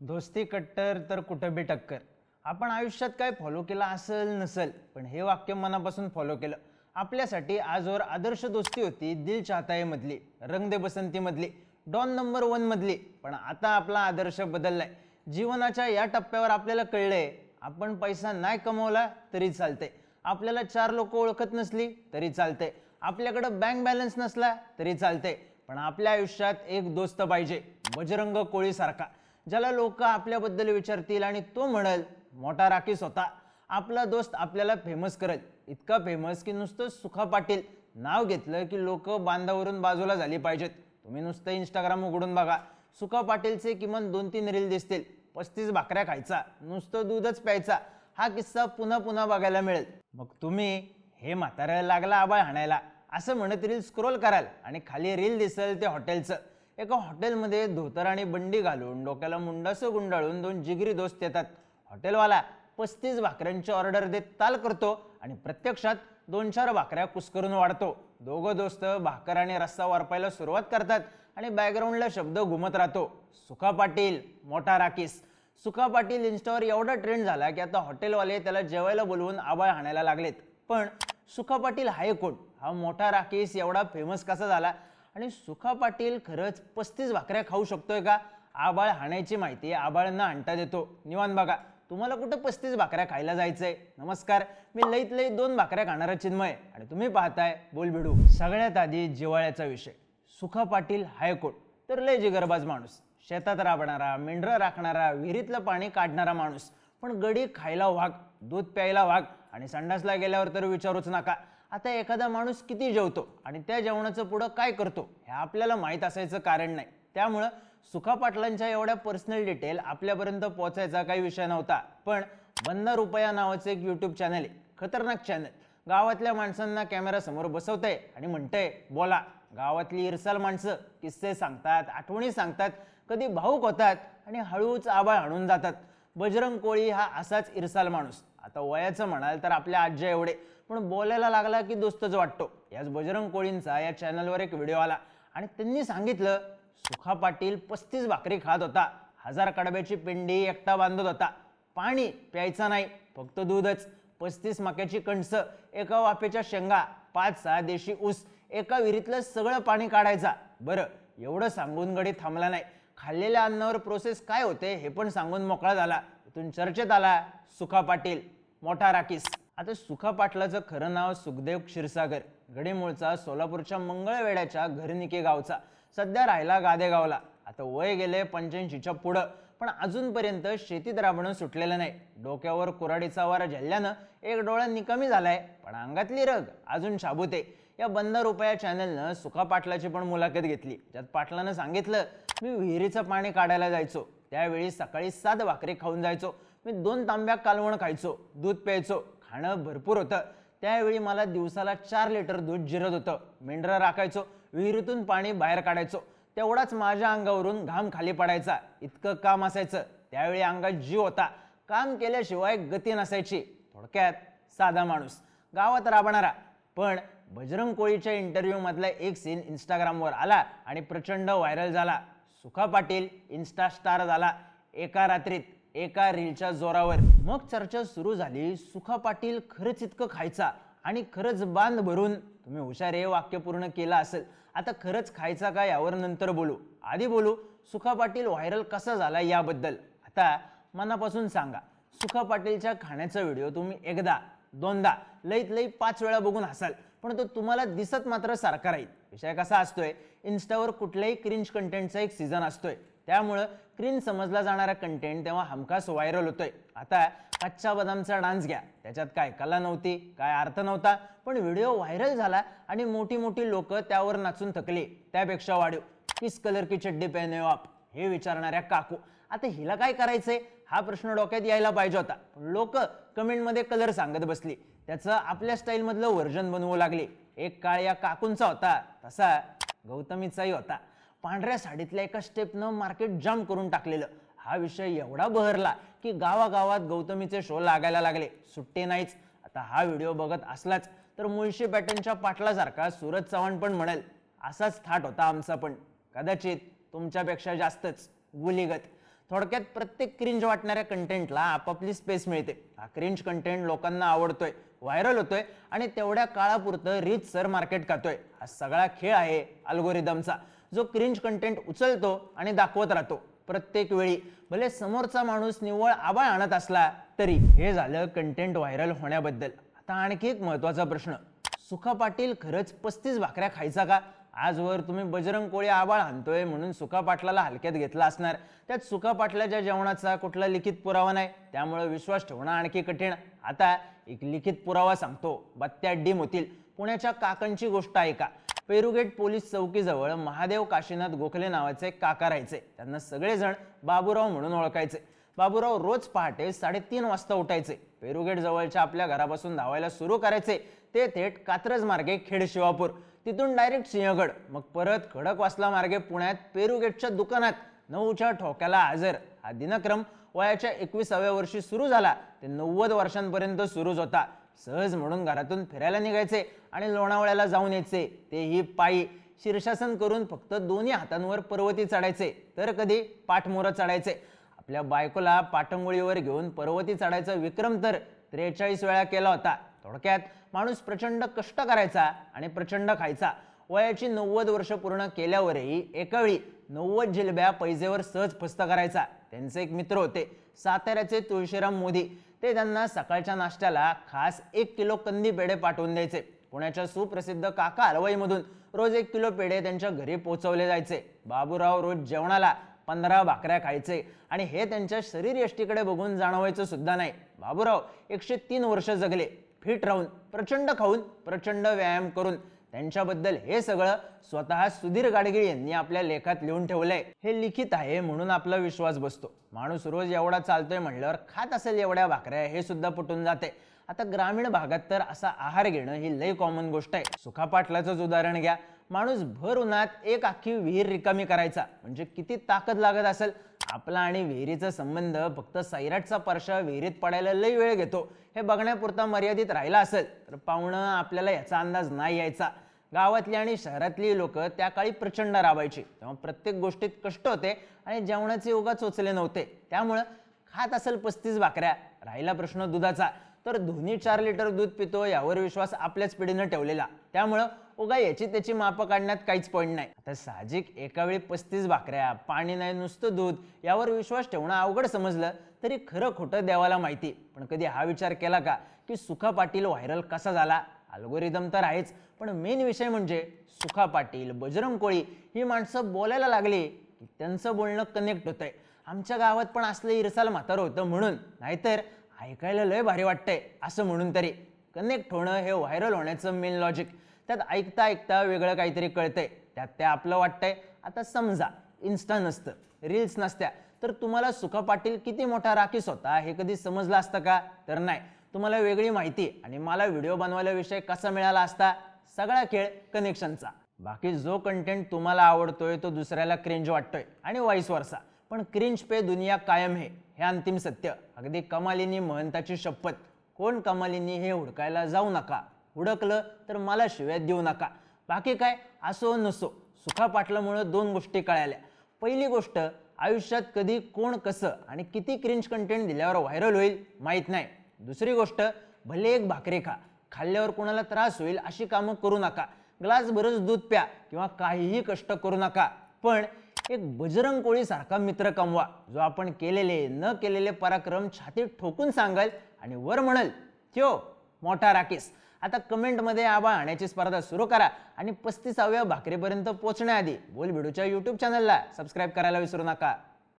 दोस्ती कट्टर तर कुठं बी टक्कर. आपण आयुष्यात काय फॉलो केलं असेल नसेल पण हे वाक्य मनापासून फॉलो केलं. आपल्यासाठी आजवर आदर्श दोस्ती होती दिल चाहतायमधली रंग दे बसंतीमधली डॉन नंबर वन मधली पण आता आपला आदर्श बदललाय. जीवनाच्या या टप्प्यावर आपल्याला कळलंय आपण पैसा नाही कमवला तरी चालते आपल्याला चार लोक ओळखत नसली तरी चालते आपल्याकडं बँक बॅलन्स नसला तरी चालते पण आपल्या आयुष्यात एक दोस्त पाहिजे बजरंग कोळीसारखा. ज्याला लोक आपल्याबद्दल विचारतील आणि तो म्हणेल मोठा राखीस होता. आपला दोस्त आपल्याला फेमस करेल. इतका फेमस की नुसतं सुखा पाटील नाव घेतलं की लोक बांधावरून बाजूला झाली पाहिजेत. तुम्ही नुसतं इंस्टाग्राम उघडून बघा. सुखा पाटीलचे किमान दोन तीन रील दिसतील. पस्तीस भाकऱ्या खायचा. नुसतं दूधच प्यायचा. हा किस्सा पुन्हा पुन्हा बघायला मिळेल. मग तुम्ही हे म्हाताऱ्याला लागला आबाळ हाणायला. असं म्हणत रील स्क्रोल कराल आणि खाली रील दिसेल ते हॉटेलचं एका हॉटेलमध्ये धोतर आणि बंडी घालून डोक्याला मुंडासं गुंडाळून दोन जिगरी दोस्त येतात. हॉटेलवाला पस्तीस भाकऱ्यांची ऑर्डर देत ताल करतो आणि प्रत्यक्षात दोन चार भाकऱ्या कुस्करून वाढतो. दोघं दोस्त भाकर आणि रस्सा वारपायला सुरुवात करतात आणि बॅकग्राऊंडला शब्द घुमत राहतो. सुखा पाटील मोठा राकीस. सुखा पाटील इन्स्टावर एवढा ट्रेंड झाला की आता हॉटेलवाले त्याला जेवायला बोलवून आबाळ हाणायला लागलेत. पण सुखा पाटील हाय कोण? हा मोठा राकेश एवढा फेमस कसा झाला? आणि सुखा पाटील खरंच पस्तीस भाकऱ्या खाऊ शकतोय का? आबाळ हाणायची माहिती आबाळांना आणता देतो. निवान बघा तुम्हाला कुठं पस्तीस भाकऱ्या खायला जायचंय? नमस्कार मी लईत लई दोन भाकऱ्या खाणारा चिन्मय आणि तुम्ही पाहताय बोल भिडू सगळ्यात आधी जिवाळ्याचा विषय. सुखा पाटील हायकोर्ट तर लय जिगरबाज माणूस. शेतात राबणारा मेंढरं राखणारा विहिरीतलं पाणी काढणारा माणूस. पण गडी खायला वाघ दूध प्यायला वाघ आणि संडासला गेल्यावर तर विचारूच नका. आता एखादा माणूस किती जेवतो आणि त्या जेवणाचं पुढं काय करतो हे आपल्याला माहीत असायचं कारण नाही. त्यामुळं सुखा पाटलांच्या एवढ्या पर्सनल डिटेल आपल्यापर्यंत पोहोचायचा काही विषय नव्हता. पण बंदा रुपया नावाचं एक यूट्यूब चॅनल आहे खतरनाक चॅनल गावातल्या माणसांना कॅमेरा समोर बसवतंय आणि म्हणतंय बोला. गावातली इरसाल माणसं किस्से सांगतात आठवणी सांगतात कधी भाऊक होतात आणि हळूच आबाळ हाणून जातात. बजरंग कोळी हा असाच इरसाल माणूस. आता वयाचं म्हणाल तर आपल्या आज्या एवढे पण बोलायला लागला की दोस्तच वाटतो. याच बजरंग कोळींचा या चॅनलवर एक व्हिडिओ आला आणि त्यांनी सांगितलं सुखा पाटील पस्तीस भाकरी खात होता. हजार कडब्याची पिंडी एकटा बांधत होता. पाणी प्यायचं नाही फक्त दूधच. पस्तीस मक्याची कणसं एका वाफेच्या शेंगा पाच सहा देशी ऊस एका विहिरीतलं सगळं पाणी काढायचा. बरं एवढं सांगून गडी थांबला नाही. खाल्लेल्या अन्नावर प्रोसेस काय होते हे पण सांगून मोकळा झाला. इथून चर्चेत आला सुखा पाटील मोठा राकीस. आता सुखा पाटलाचं खरं नाव सुखदेव क्षीरसागर घडीमूळचा सोलापूरच्या मंगळवेड्याच्या घरनिके गावचा. सध्या राहिला गादेगावला. आता वय गेले पंच्याऐंशीच्या पुढं. पण अजूनपर्यंत शेतीत राबणं सुटलेलं नाही. डोक्यावर कुराडीचा वारा झेलल्यानं एक डोळा निकामी झालाय पण अंगातली रग अजून शाबूते या बंद रुपया चॅनलनं सुका पाटलाची पण मुलाखत घेतली. ज्यात पाटलानं सांगितलं मी विहिरीचं पाणी काढायला जायचो. त्यावेळी सकाळी सात भाकरी खाऊन जायचो. मी दोन तांब्या कालवण खायचो दूध प्यायचो. खाणं भरपूर होतं. त्यावेळी मला दिवसाला चार लिटर दूध जिरत होतं. मेंढरं राखायचो. विहिरीतून पाणी बाहेर काढायचो. तेवढाच माझ्या अंगावरून घाम खाली पडायचा. इतकं काम असायचं. त्यावेळी अंगात जीव होता. काम केल्याशिवाय गती नसायची. थोडक्यात साधा माणूस. गावात राबणारा. पण बजरंग कोळीच्या इंटरव्ह्यूमधला एक सीन इंस्टाग्रामवर आला आणि प्रचंड व्हायरल झाला. सुखा पाटील इन्स्टा स्टार झाला. एका रात्रीत एका रीलच्या जोरावर. मग चर्चा सुरू झाली सुखा पाटील खरंच इतकं खायचा आणि खरंच बांध भरून. तुम्ही हुशार हे वाक्य पूर्ण केलं असेल. आता खरंच खायचा का यावर नंतर बोलू. आधी बोलू सुखा पाटील व्हायरल कसा झाला याबद्दल. आता मनापासून सांगा सुखा पाटीलच्या खाण्याचा व्हिडिओ तुम्ही एकदा दोनदा लईत लई पाच वेळा बघून हसाल. पण तो तुम्हाला दिसत मात्र सारखा राहील. विषय कसा असतोय? इन्स्टावर कुठल्याही क्रिंज कंटेंटचा एक सीझन असतोय. त्यामुळं क्रीन समजला जाणारा कंटेंट तेव्हा हमखास व्हायरल होतोय. आता कच्च्या बदामचा डान्स घ्या. त्याच्यात काय कला नव्हती काय अर्थ नव्हता पण व्हिडिओ व्हायरल झाला आणि मोठी मोठी लोक त्यावर नाचून थकली. त्यापेक्षा वाढीव. किस कलर की चड्डी पेहने हो आप? हे विचारणाऱ्या काकू. आता हिला काय करायचंय? हा प्रश्न डोक्यात यायला पाहिजे होता. लोक कमेंटमध्ये कलर सांगत बसली. त्याचं आपल्या स्टाईलमधलं व्हर्जन बनवू लागले. एक काळ या काकूंचा होता. तसा गौतमीचाही होता. पांढऱ्या साडीतल्या एका स्टेपनं मार्केट जाम करून टाकलेलं. हा विषय एवढा बहरला की गावागावात गौतमीचे शो लागायला लागले. सुट्टे नाहीच. आता हा व्हिडिओ बघत असलाच तर मुळशी पॅटर्नच्या पाटलासारखा सूरज चव्हाण पण म्हणेल असाच थाट होता आमचा पण. कदाचित तुमच्यापेक्षा जास्तच. गुलीगत. थोडक्यात प्रत्येक क्रिंज वाटणाऱ्या कंटेंटला आपापली स्पेस मिळते. हा क्रिंज कंटेंट लोकांना आवडतोय व्हायरल होतोय आणि तेवढ्या काळापुरतं रीच सर मार्केट खातोय. हा सगळा खेळ आहे अल्गोरिदमचा जो क्रिंज कंटेंट उचलतो आणि दाखवत राहतो प्रत्येक वेळी. भले समोरचा माणूस निव्वळ आबाळ आणत असला तरी हे झालं कंटेंट व्हायरल होण्याबद्दल. आता आणखी एक महत्त्वाचा प्रश्न. सुखा पाटील खरंच पस्तीस भाकऱ्या खायचा का? आजवर तुम्ही बजरंग कोळी आबाळ आणतोय म्हणून सुका पाटलाला हलक्यात घेतला असणार. त्यात सुका पाटलाच्या जेवणाचा कुठला लिखित पुरावा नाही. त्यामुळे विश्वास ठेवणं आणखी कठीण. आता एक लिखित पुरावा सांगतो. बत्त्या डीम होतील पुण्याच्या काकांची गोष्ट ऐका. पेरुगेट पोलीस चौकीजवळ महादेव काशीनाथ गोखले नावाचे एक काका राहायचे. त्यांना सगळेजण बाबूराव म्हणून ओळखायचे. बाबूराव रोज पहाटे साडेतीन वाजता उठायचे. पेरुगेट जवळच्या आपल्या घरापासून धावायला सुरू करायचे. ते थेट कात्रज मार्गे खेड शिवापूर. तिथून डायरेक्ट सिंहगड. मग परत खडकवासला मार्गे पुण्यात पेरुगेटच्या दुकानात. नऊच्या ठोक्याला हजर. हा दिनक्रम वयाच्या एकविसाव्या वर्षी सुरू झाला. ते नव्वद वर्षांपर्यंत सुरूच होता. सहज म्हणून घरातून फिरायला निघायचे आणि लोणावळ्याला जाऊन यायचे. तेही पायी. शीर्षासन करून फक्त दोन्ही हातांवर पर्वती चढायचे. तर कधी पाठमोरं चढायचे. आपल्या बायकोला पाठंगोळीवर घेऊन पर्वती चढायचा विक्रम तर त्रेचाळीस वेळा केला होता. थोडक्यात माणूस प्रचंड कष्ट करायचा आणि प्रचंड खायचा. वयाची नव्वद वर्ष पूर्ण केल्यावरही एकावेळी नव्वद जिलब्या पैजेवर सहज फस्त करायचा. त्यांचे एक मित्र होते साताऱ्याचे तुळशीराम मोदी. ते त्यांना सकाळच्या नाश्त्याला खास एक किलो कंदी पेढे पाठवून द्यायचे. पुण्याच्या सुप्रसिद्ध काका हलवाईमधून रोज एक किलो पेढे त्यांच्या घरी पोहोचवले जायचे. बाबूराव रोज जेवणाला पंधरा भाकऱ्या खायचे. आणि हे त्यांच्या शरीर यष्टीकडे बघून जाणवायचं सुद्धा नाही. बाबूराव एकशे तीन वर्ष जगले. फिट राहून प्रचंड खाऊन प्रचंड व्यायाम करून. त्यांच्याबद्दल हे सगळं स्वतः सुधीर गाडगिळ यांनी आपल्या लेखात लिहून ठेवलंय. हे लिखित आहे म्हणून आपला विश्वास बसतो. माणूस रोज एवढा चालतोय म्हणल्यावर खात असेल एवढ्या भाकऱ्या हे सुद्धा पटून जाते. आता ग्रामीण भागात तर असा आहार घेणं ही लय कॉमन गोष्ट आहे. सुखापाटलाचंच उदाहरण घ्या. माणूस भर उन्हात एक अख्खी विहीर रिकामी करायचा. म्हणजे किती ताकद लागत असेल? आपला आणि विहिरीचा संबंध फक्त सैराटचा पर्श विहिरीत पडायला लई वेळ घेतो. हे बघण्यापुरता मर्यादित राहिला असेल तर पाहुणं आपल्याला याचा अंदाज नाही यायचा. गावातली आणि शहरातली लोक त्या काळी प्रचंड राबायची. तेव्हा प्रत्येक गोष्टीत कष्ट होते आणि जेवणाचे उगा चोचले नव्हते. त्यामुळं खात असेल पस्तीस भाकऱ्या राहिला प्रश्न दुधाचा. तर धोनी चार लिटर दूध पितो यावर विश्वास आपल्याच पिढीनं ठेवलेला. त्यामुळं उगा याची त्याची मापं काढण्यात काहीच पॉईंट नाही. आता साहजिक एका वेळी पस्तीस भाकऱ्या पाणी नाही नुसतं दूध यावर विश्वास ठेवणं अवघड समजलं तरी खरं खोटं देवाला माहिती. पण कधी हा विचार केला का की सुखा पाटील व्हायरल कसा झाला? अल्गोरिदम तर आहेच पण मेन विषय म्हणजे सुखा पाटील बजरंग कोळी ही माणसं बोलायला लागली की त्यांचं बोलणं कनेक्ट होतंय. आमच्या गावात पण असलं इरसाल म्हातारं होतं म्हणून. नाहीतर ऐकायला लय भारी वाटतंय असं म्हणून तरी. कनेक्ट होणं हे व्हायरल होण्याचं मेन लॉजिक त्यात ऐकता ऐकता वेगळं काहीतरी कळतंय. त्यात ते आपलं वाटतंय. आता समजा इन्स्टा नसतं रील्स नसत्या तर तुम्हाला सुखा पाटील किती मोठा राखीस होता हे कधी समजलं असतं का? तर नाही. तुम्हाला वेगळी माहिती आणि मला व्हिडिओ बनवायला विषय कसा मिळाला असता? सगळा खेळ कनेक्शनचा बाकी जो कंटेंट तुम्हाला आवडतोय तो दुसऱ्याला क्रिंज वाटतोय आणि वाईस वर्षा पण क्रिंज पे दुनिया कायम हे हे अंतिम सत्य. अगदी कमालिनी महंताची शपथ. कोण कमालिनी हे हुडकायला जाऊ नका? हुडकलं तर मला शिव्यात देऊ नका. बाकी काय? असो नसो. सुखा पाटलामुळं दोन गोष्टी कळाल्या. पहिली गोष्ट आयुष्यात कधी कोण कसं आणि किती क्रिंज कंटेंट दिल्यावर व्हायरल होईल माहीत नाही. दुसरी गोष्ट भले एक भाकरी खा. खाल्ल्यावर कोणाला त्रास होईल अशी कामं करू नका. ग्लासभरच दूध प्या किंवा काहीही कष्ट करू नका. पण एक बजरंग कोळी सारखा मित्र कमवा जो आपण केलेले न केलेले पराक्रम छातीत ठोकून सांगाल आणि वर म्हणल त्यो मोठा राकेश आता कमेंटमध्ये आबा आण्याची स्पर्धा सुरू करा आणि पस्तीसाव्या भाकरीपर्यंत पोहोचण्याआधी बोल भिडूच्या यूट्यूब चॅनलला सबस्क्राईब करायला विसरू नका.